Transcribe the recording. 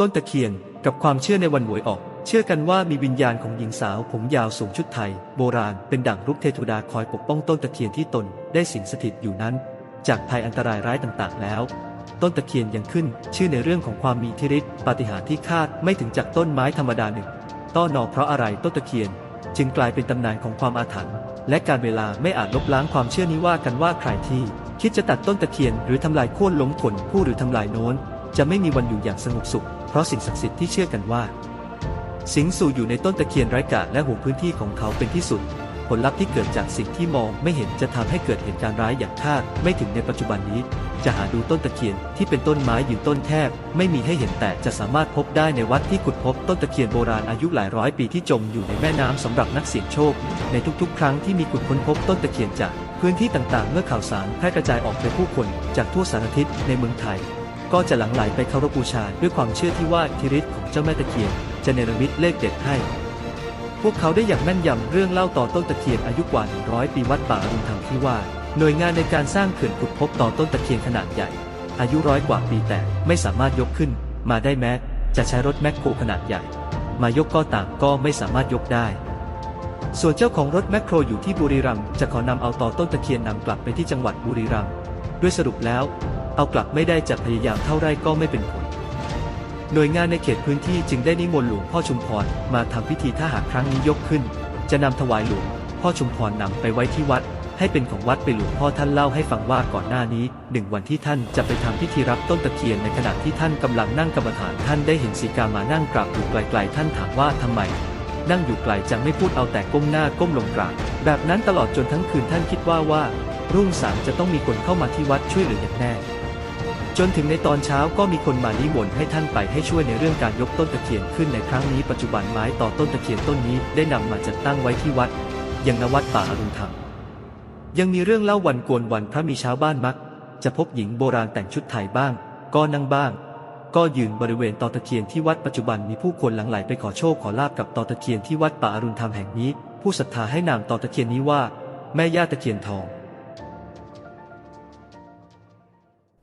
ต้นตะเคียนกับความเชื่อในวันหวยออก เชื่อกันว่ามีวิญญาณของหญิงสาวผมยาวสูงชุดไทย โบราณเป็นดั่งรุกเทวดาคอยปกป้องต้นตะเคียนที่ตนได้สิงสถิตอยู่นั้น จากภัยอันตรายร้ายต่างๆ แล้ว ต้นตะเคียนยังขึ้น ชื่อในเรื่องของความมีอิทธิฤทธิ์ปาฏิหาริย์ที่คาดไม่ถึงจากต้นไม้ธรรมดาหนึ่งต้อนอเพราะอะไรต้นตะเคียน จึงกลายเป็นตำนานของความอาถรรพ์และการเวลาไม่อาจลบล้างความเชื่อนี้ว่ากันว่าใครที่ คิดจะตัดต้นตะเคียนหรือทำลายโค่นล้มผลผู้หรือทำลายโน้น จะไม่มีวันอยู่อย่างสงบสุข เพราะสิ่งศักดิ์สิทธิ์ที่เชื่อกันว่า สิงสู่อยู่ในต้นตะเคียนไร้กาและห่วงพื้นที่ของเขาเป็นที่สุด ผลลัพธ์ที่เกิดจากสิ่งที่มองไม่เห็นจะทำให้เกิดเหตุการณ์ร้ายอย่างคาดไม่ถึงในปัจจุบันนี้ จะหาดูต้นตะเคียนที่เป็นต้นไม้ยืนต้นแทบ ไม่มีให้เห็นแต่จะสามารถพบได้ในวัดที่ขุดพบต้นตะเคียนโบราณอายุหลายร้อยปีที่จมอยู่ในแม่น้ำสำหรับนักเสี่ยงโชค ในทุกๆ ครั้งที่มีขุดค้นพบต้นตะเคียนจากพื้นที่ต่างๆ เมื่อข่าวสารแพร่กระจายออกไปผู้คนจากทั่วสารทิศในเมืองไทย ก็จะหลั่งไหลไปเคารพบูชาด้วยความเชื่อที่ว่าอิทธิฤทธิ์ของเจ้าแม่ตะเคียนจะเนรมิตเลขเด็ดให้ พวกเขาได้อย่างแม่นยำเรื่องเล่าต่อต้นตะเคียนอายุกว่า 100 ปีวัดป่าอรุณธรรมที่ว่า หน่วยงานในการสร้างเขื่อนขุดพบต่อต้นตะเคียนขนาดใหญ่ อายุร้อยกว่าปีแต่ไม่สามารถยกขึ้น มาได้แม้ จะใช้รถแมคโครขนาดใหญ่ มายกก็ต่างก็ไม่สามารถยกได้ส่วนเจ้าของรถแมคโครอยู่ที่บุรีรัมย์จะขอนำเอาต่อต้นตะเคียนนำกลับไปที่จังหวัดบุรีรัมย์ด้วยสรุปแล้ว เอากลับไม่ได้จะพยายามเท่าไรก็ไม่เป็นผล หน่วยงานในเขตพื้นที่จึงได้นิมนต์หลวงพ่อชุมพรมาทำพิธีถ้าหากครั้งนี้ยกขึ้น จะนำถวายหลวงพ่อชุมพรนำไปไว้ที่วัด ให้เป็นของวัดไปหลวงพ่อท่านเล่าให้ฟังว่าก่อนหน้านี้หนึ่งวันที่ท่านจะไปทำพิธีรับต้นตะเคียนในขณะที่ท่านกำลังนั่งกรรมฐานท่านได้เห็นสีกามานั่งกราบอยู่ไกลๆท่านถามว่าทำไมนั่งอยู่ไกลจะไม่พูดเอาแต่ก้มหน้าก้มลงกราบแบบนั้นตลอดจนทั้งคืนท่านคิดว่าว่า รุ่งสางจะต้องมีคนเข้ามาที่วัดช่วยเหลืออย่างแน่ จนถึงในตอนเช้าก็มีคนมานิมนต์ให้ท่านไปให้ช่วยในเรื่องการยกต้นตะเคียนขึ้นในครั้งนี้ปัจจุบันไม้ต่อต้นตะเคียนต้นนี้ได้นำมาจัดตั้งไว้ที่วัดยังนวัดป่าอรุณธรรม ยังมีเรื่องเล่าวันโกนวันพระมีชาวบ้านมัก จะพบหญิงโบราณแต่งชุดไทยบ้าง ก็นั่งบ้าง ก็ยืนบริเวณตอตะเคียนที่วัดปัจจุบันมีผู้คนหลั่งไหลไปขอโชคขอลาบกับตอตะเคียนที่วัดป่าอรุณธรรมแห่งนี้ ผู้ศรัทธาให้นามตอตะเคียนนี้ว่า แม่ย่าตะเคียนทอง